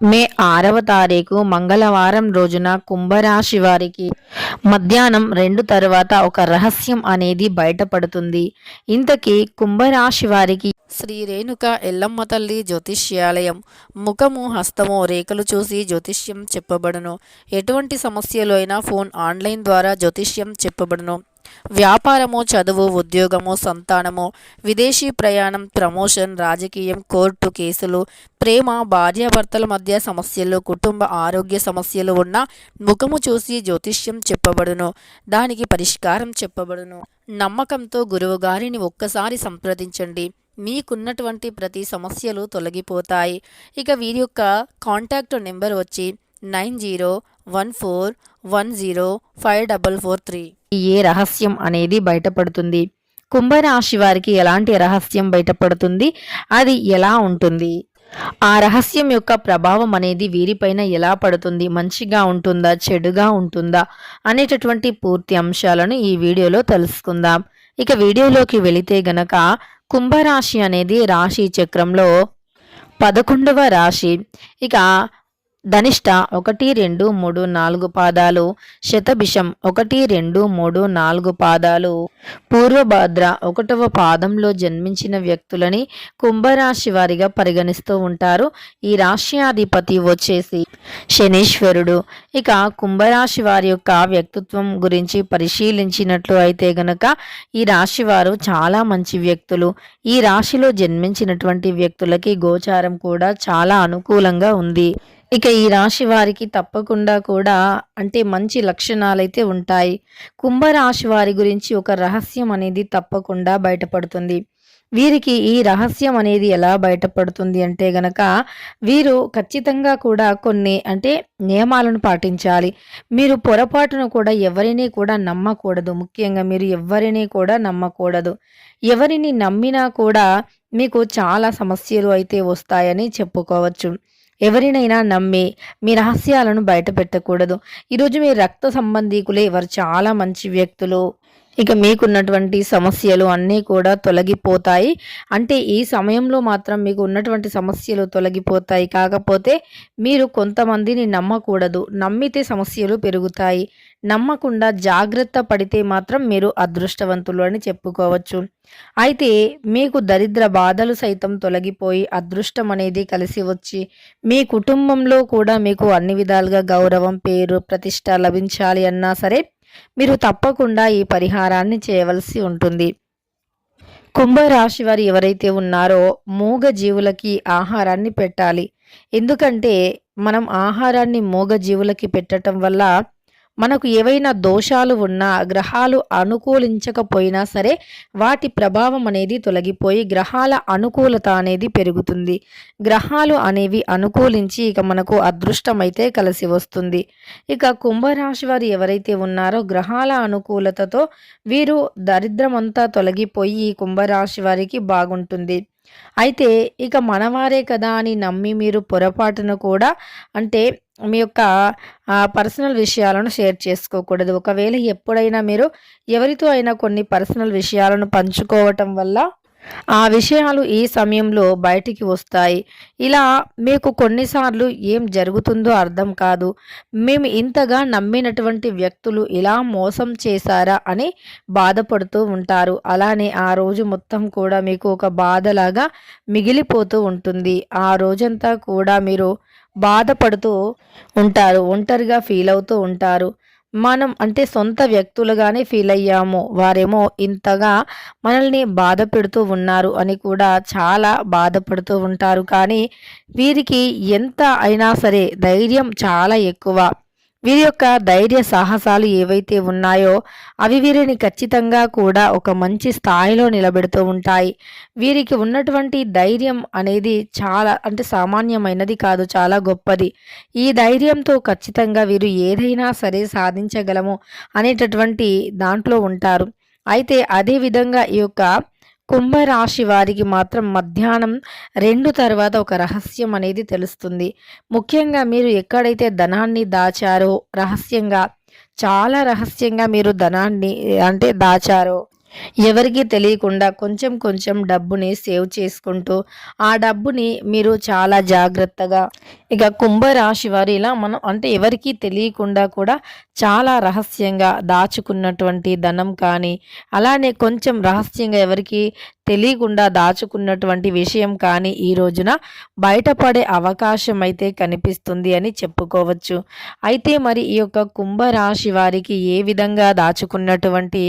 మే ఆరవ తారీఖు మంగళవారం రోజున కుంభరాశి వారికి మధ్యాహ్నం రెండు తరువాత ఒక రహస్యం అనేది బయటపడుతుంది. ఇంతకీ కుంభరాశి వారికి శ్రీ రేణుక ఎల్లమ్మ తల్లి జ్యోతిష్యాలయం. ముఖము హస్తము రేఖలు చూసి జ్యోతిష్యం చెప్పబడును. ఎటువంటి సమస్యలు అయినా ఫోన్ ఆన్లైన్ ద్వారా జ్యోతిష్యం చెప్పబడును. వ్యాపారము చదువు ఉద్యోగము సంతానము విదేశీ ప్రయాణం ప్రమోషన్ రాజకీయం కోర్టు కేసులు ప్రేమ భార్యాభర్తల మధ్య సమస్యలు కుటుంబ ఆరోగ్య సమస్యలు ఉన్న ముఖము చూసి జ్యోతిష్యం చెప్పబడును. దానికి పరిష్కారం చెప్పబడును. నమ్మకంతో గురువుగారిని ఒక్కసారి సంప్రదించండి. మీకున్నటువంటి ప్రతి సమస్యలు తొలగిపోతాయి. ఇక వీరి యొక్క కాంటాక్ట్ నెంబర్ వచ్చి nine zero one four one zero five double four three. ఏ రహస్యం అనేది బయటపడుతుంది? కుంభరాశి వారికి ఎలాంటి రహస్యం బయటపడుతుంది? అది ఎలా ఉంటుంది? ఆ రహస్యం యొక్క ప్రభావం అనేది వీరిపైన ఎలా పడుతుంది? మంచిగా ఉంటుందా? చెడుగా ఉంటుందా? అనేటటువంటి పూర్తి అంశాలను ఈ వీడియోలో తెలుసుకుందాం. ఇక వీడియోలోకి వెళితే గనక కుంభరాశి అనేది రాశి చక్రంలో పదకొండవ రాశి. ఇక ధనిష్ట ఒకటి రెండు మూడు నాలుగు పాదాలు శతభిషం ఒకటి రెండు మూడు నాలుగు పాదాలు. పూర్వభద్ర ఒకటవ పాదంలో జన్మించిన వ్యక్తులని కుంభరాశి వారిగా పరిగణిస్తూ ఉంటారు. ఈ రాశ్యాధిపతి వచ్చేసి శనీశ్వరుడు. ఇక కుంభరాశి వారి యొక్క వ్యక్తిత్వం గురించి పరిశీలించినట్లు అయితే గనక ఈ రాశి వారు చాలా మంచి వ్యక్తులు. ఈ రాశిలో జన్మించినటువంటి వ్యక్తులకి గోచారం కూడా చాలా అనుకూలంగా ఉంది. ఇక ఈ రాశి వారికి తప్పకుండా కూడా అంటే మంచి లక్షణాలైతే ఉంటాయి. కుంభరాశి వారి గురించి ఒక రహస్యం అనేది తప్పకుండా బయటపడుతుంది. వీరికి ఈ రహస్యం అనేది ఎలా బయటపడుతుంది అంటే గనక వీరు ఖచ్చితంగా కూడా కొన్ని అంటే నియమాలను పాటించాలి. మీరు పొరపాటును కూడా ఎవరిని కూడా నమ్మకూడదు. ముఖ్యంగా మీరు ఎవరిని కూడా నమ్మకూడదు. ఎవరిని నమ్మినా కూడా మీకు చాలా సమస్యలు అయితే వస్తాయని చెప్పుకోవచ్చు. ఎవరినైనా నమ్మి మీ రహస్యాలను బయట పెట్టకూడదు ఈరోజు మీ రక్త సంబంధీకులే వారు చాలా మంచి వ్యక్తులు. ఇక మీకున్నటువంటి సమస్యలు అన్నీ కూడా తొలగిపోతాయి. అంటే ఈ సమయంలో మాత్రం మీకు ఉన్నటువంటి సమస్యలు తొలగిపోతాయి. కాకపోతే మీరు కొంతమందిని నమ్మకూడదు. నమ్మితే సమస్యలు పెరుగుతాయి. నమ్మకుండా జాగ్రత్త పడితే మాత్రం మీరు అదృష్టవంతులు అని చెప్పుకోవచ్చు. అయితే మీకు దరిద్ర బాధలు సైతం తొలగిపోయి అదృష్టం అనేది కలిసి వచ్చి మీ కుటుంబంలో కూడా మీకు అన్ని విధాలుగా గౌరవం పేరు ప్రతిష్ట లభించాలి అన్నా సరే మీరు తప్పకుండా ఈ పరిహారాన్ని చేయవలసి ఉంటుంది. కుంభరాశి వారు ఎవరైతే ఉన్నారో మూగ జీవులకి ఆహారాన్ని పెట్టాలి. ఎందుకంటే మనం ఆహారాన్ని మూగ జీవులకి పెట్టడం వల్ల మనకు ఏవైనా దోషాలు ఉన్నా గ్రహాలు అనుకూలించకపోయినా సరే వాటి ప్రభావం అనేది తొలగిపోయి గ్రహాల అనుకూలత అనేది పెరుగుతుంది. గ్రహాలు అనేవి అనుకూలించి ఇక మనకు అదృష్టం అయితే కలిసి వస్తుంది. ఇక కుంభరాశి వారు ఎవరైతే ఉన్నారో గ్రహాల అనుకూలతతో వీరు దరిద్రమంతా తొలగిపోయి కుంభరాశి వారికి బాగుంటుంది. అయితే ఇక మనవారే కదా అని నమ్మి మీరు పొరపాటున కూడా అంటే మీ యొక్క పర్సనల్ విషయాలను షేర్ చేసుకోకూడదు. ఒకవేళ ఎప్పుడైనా మీరు ఎవరితో అయినా కొన్ని పర్సనల్ విషయాలను పంచుకోవటం వల్ల ఆ విషయాలు ఈ సమయంలో బయటికి వస్తాయి. ఇలా మీకు కొన్నిసార్లు ఏం జరుగుతుందో అర్థం కాదు. మేము ఇంతగా నమ్మినటువంటి వ్యక్తులు ఇలా మోసం చేశారా అని బాధపడుతూ ఉంటారు. అలానే ఆ రోజు మొత్తం కూడా మీకు ఒక బాధలాగా మిగిలిపోతూ ఉంటుంది. ఆ రోజంతా కూడా మీరు బాధపడుతూ ఉంటారు. ఒంటరిగా ఫీల్ అవుతూ ఉంటారు. మనం అంటే సొంత వ్యక్తులుగానే ఫీల్ అయ్యాము. వారేమో ఇంతగా మనల్ని బాధ పెడుతూ ఉన్నారు అని కూడా చాలా బాధపడుతూ ఉంటారు. కానీ వీరికి ఎంత అయినా సరే ధైర్యం చాలా ఎక్కువ. వీరి యొక్క ధైర్య సాహసాలు ఏవైతే ఉన్నాయో అవి వీరిని ఖచ్చితంగా కూడా ఒక మంచి స్థాయిలో నిలబెడుతూ ఉంటాయి. వీరికి ఉన్నటువంటి ధైర్యం అనేది చాలా అంటే సామాన్యమైనది కాదు చాలా గొప్పది. ఈ ధైర్యంతో ఖచ్చితంగా వీరు ఏదైనా సరే సాధించగలము అనేటటువంటి దాంట్లో ఉంటారు. అయితే అదే విధంగా ఈ యొక్క కుంభరాశి వారికి మాత్రం మధ్యాహ్నం రెండు తర్వాత ఒక రహస్యం అనేది తెలుస్తుంది. ముఖ్యంగా మీరు ఎక్కడైతే ధనాన్ని దాచారో రహస్యంగా చాలా రహస్యంగా మీరు ధనాన్ని అంటే దాచారో ఎవరికీ తెలియకుండా కొంచెం కొంచెం డబ్బుని సేవ్ చేసుకుంటూ ఆ డబ్బుని మీరు చాలా జాగ్రత్తగా ఇక కుంభరాశి వారు ఇలా మనం అంటే ఎవరికీ తెలియకుండా కూడా చాలా రహస్యంగా దాచుకున్నటువంటి ధనం కానీ అలానే కొంచెం రహస్యంగా ఎవరికి తెలియకుండా దాచుకున్నటువంటి విషయం కానీ ఈ రోజున బయటపడే అవకాశం అయితే కనిపిస్తుంది అని చెప్పుకోవచ్చు. అయితే మరి ఈ యొక్క కుంభరాశి వారికి ఏ విధంగా దాచుకున్నటువంటి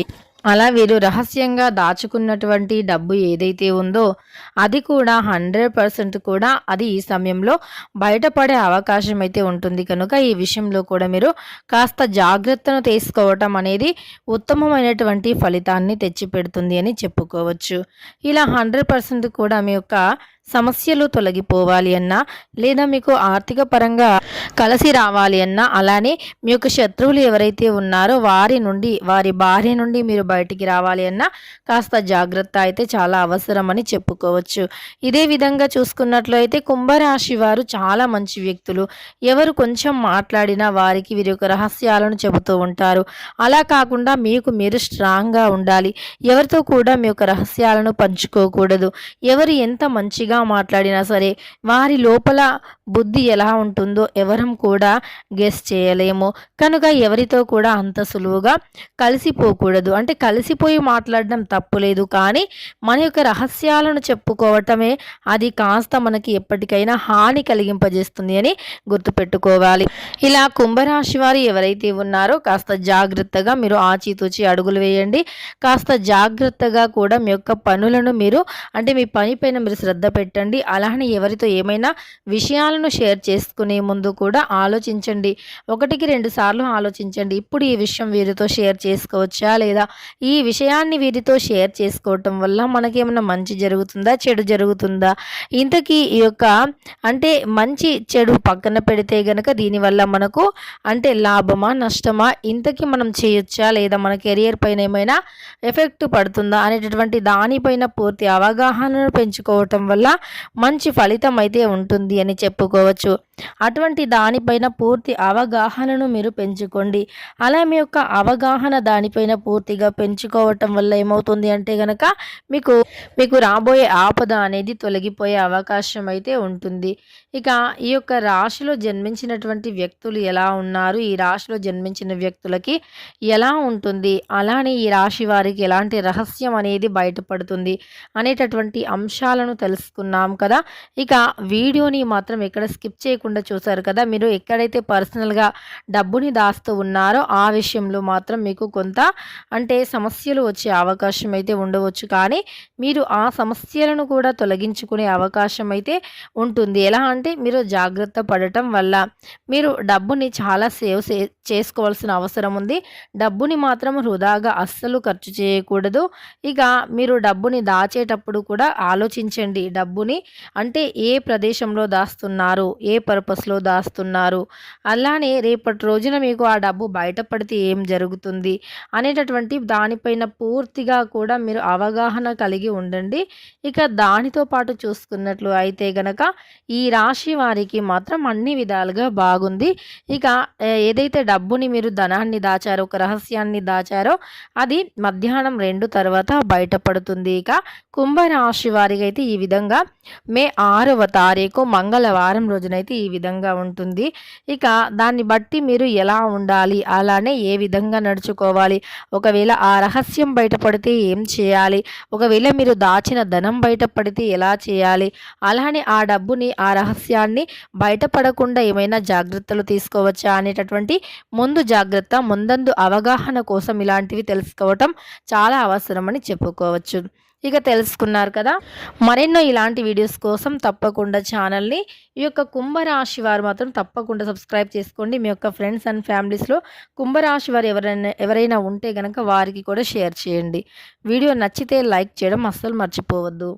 అలా వీరు రహస్యంగా దాచుకున్నటువంటి డబ్బు ఏదైతే ఉందో అది కూడా హండ్రెడ్ పర్సెంట్ కూడా అది ఈ సమయంలో బయటపడే అవకాశం అయితే ఉంటుంది. కనుక ఈ విషయంలో కూడా మీరు కాస్త జాగ్రత్తను తీసుకోవటం అనేది ఉత్తమమైనటువంటి ఫలితాన్ని తెచ్చిపెడుతుంది అని చెప్పుకోవచ్చు. ఇలా హండ్రెడ్ పర్సెంట్ కూడా మీ యొక్క సమస్యలు తొలగిపోవాలి అన్నా లేదా మీకు ఆర్థిక పరంగా కలిసి రావాలి అన్నా అలానే మీ యొక్క శత్రువులు ఎవరైతే ఉన్నారో వారి నుండి వారి భార్య నుండి మీరు బయటికి రావాలి అన్నా కాస్త జాగ్రత్త అయితే చాలా అవసరం అని చెప్పుకోవచ్చు. ఇదే విధంగా చూసుకున్నట్లయితే కుంభరాశి వారు చాలా మంచి వ్యక్తులు. ఎవరు కొంచెం మాట్లాడినా వారికి వీరి యొక్క రహస్యాలను చెబుతూ ఉంటారు. అలా కాకుండా మీకు మీరు స్ట్రాంగ్గా ఉండాలి. ఎవరితో కూడా మీ యొక్క రహస్యాలను పంచుకోకూడదు. ఎవరు ఎంత మంచిగా మాట్లాడినా సరే వారి లోపల బుద్ధి ఎలా ఉంటుందో ఎవరం కూడా గెస్ చేయలేము. కనుక ఎవరితో కూడా అంత సులువుగా కలిసిపోకూడదు. అంటే కలిసిపోయి మాట్లాడడం తప్పులేదు కానీ మన యొక్క రహస్యాలను చెప్పుకోవటమే అది కాస్త మనకి ఎప్పటికైనా హాని కలిగింపజేస్తుంది అని గుర్తుపెట్టుకోవాలి. ఇలా కుంభరాశి వారు ఎవరైతే ఉన్నారో కాస్త జాగ్రత్తగా మీరు ఆచితూచి అడుగులు వేయండి. కాస్త జాగ్రత్తగా కూడా మీ యొక్క పనులను మీరు అంటే మీ పని పైన మీరు శ్రద్ధ పెట్టండి. అలానే ఎవరితో ఏమైనా విషయాలను షేర్ చేసుకునే ముందు కూడా ఆలోచించండి. ఒకటికి రెండు సార్లు ఆలోచించండి. ఇప్పుడు ఈ విషయం వీరితో షేర్ చేసుకోవచ్చా లేదా? ఈ విషయాన్ని వీరితో షేర్ చేసుకోవటం వల్ల మనకేమైనా మంచి జరుగుతుందా? చెడు జరుగుతుందా? ఇంతకీ ఈ యొక్క అంటే మంచి చెడు పక్కన పెడితే గనక దీనివల్ల మనకు అంటే లాభమా నష్టమా? ఇంతకీ మనం చేయొచ్చా లేదా? మన కెరియర్ పైన ఏమైనా ఎఫెక్ట్ పడుతుందా? అనేటటువంటి దానిపైన పూర్తి అవగాహనను పెంచుకోవటం వల్ల మంచి ఫలితం అయితే ఉంటుంది అని చెప్పుకోవచ్చు. అటువంటి దానిపైన పూర్తి అవగాహనను మీరు పెంచుకోండి. అలా మీ యొక్క అవగాహన దానిపైన పూర్తిగా పెంచుకోవటం వల్ల ఏమవుతుంది అంటే గనక మీకు మీకు రాబోయే ఆపద అనేది తొలగిపోయే అవకాశం అయితే ఉంటుంది. ఇక ఈ యొక్క రాశిలో జన్మించినటువంటి వ్యక్తులు ఎలా ఉన్నారు? ఈ రాశిలో జన్మించిన వ్యక్తులకి ఎలా ఉంటుంది? అలానే ఈ రాశి వారికి ఎలాంటి రహస్యం అనేది బయటపడుతుంది అనేటటువంటి అంశాలను తెలుసుకున్నాం కదా. ఇక వీడియోని మాత్రం ఎక్కడ స్కిప్ చేయకుండా చూసారు కదా. మీరు ఎక్కడైతే పర్సనల్గా డబ్బుని దాస్తూ ఉన్నారో ఆ విషయంలో మాత్రం మీకు కొంత అంటే సమస్యలు వచ్చే అవకాశం అయితే ఉండవచ్చు. కానీ మీరు ఆ సమస్యలను కూడా తొలగించుకునే అవకాశం అయితే ఉంటుంది. ఎలా అంటే మీరు జాగ్రత్త పడటం వల్ల మీరు డబ్బుని చాలా సేవ్ చేసుకోవాల్సిన అవసరం ఉంది. డబ్బుని మాత్రం వృధాగా అస్సలు ఖర్చు చేయకూడదు. ఇక మీరు డబ్బుని దాచేటప్పుడు కూడా ఆలోచించండి. డబ్బు డబ్బుని అంటే ఏ ప్రదేశంలో దాస్తున్నారు ఏ పర్పస్లో దాస్తున్నారు అలానే రేపటి రోజున మీకు ఆ డబ్బు బయటపడితే ఏం జరుగుతుంది అనేటటువంటి దానిపైన పూర్తిగా కూడా మీరు అవగాహన కలిగి ఉండండి. ఇక దానితో పాటు చూసుకున్నట్లు అయితే గనక ఈ రాశి వారికి మాత్రం అన్ని విధాలుగా బాగుంది. ఇక ఏదైతే డబ్బుని మీరు ధనాన్ని దాచారో ఒక రహస్యాన్ని దాచారో అది మధ్యాహ్నం రెండు తర్వాత బయటపడుతుంది. ఇక కుంభరాశి వారికి అయితే ఈ విధంగా మే ఆరవ తారీఖు మంగళవారం రోజునైతే ఈ విధంగా ఉంటుంది. ఇక దాన్ని బట్టి మీరు ఎలా ఉండాలి? అలానే ఏ విధంగా నడుచుకోవాలి? ఒకవేళ ఆ రహస్యం బయటపడితే ఏం చేయాలి? ఒకవేళ మీరు దాచిన ధనం బయటపడితే ఎలా చేయాలి? అలానే ఆ డబ్బుని ఆ రహస్యాన్ని బయటపడకుండా ఏమైనా జాగ్రత్తలు తీసుకోవచ్చా అనేటటువంటి ముందు జాగ్రత్త ముందందు అవగాహన కోసం ఇలాంటివి తెలుసుకోవటం చాలా అవసరమని చెప్పుకోవచ్చు. ఇక తెలుసుకున్నారు కదా? మరెన్నో ఇలాంటి వీడియోస్ కోసం తప్పకుండా ఛానల్ని ఈ యొక్క కుంభరాశి వారు మాత్రం తప్పకుండా సబ్స్క్రైబ్ చేసుకోండి. మీ యొక్క ఫ్రెండ్స్ అండ్ ఫ్యామిలీస్లో కుంభరాశి వారు ఎవరైనా ఎవరైనా ఉంటే కనుక వారికి కూడా షేర్ చేయండి. వీడియో నచ్చితే లైక్ చేయడం అస్సలు మర్చిపోవద్దు.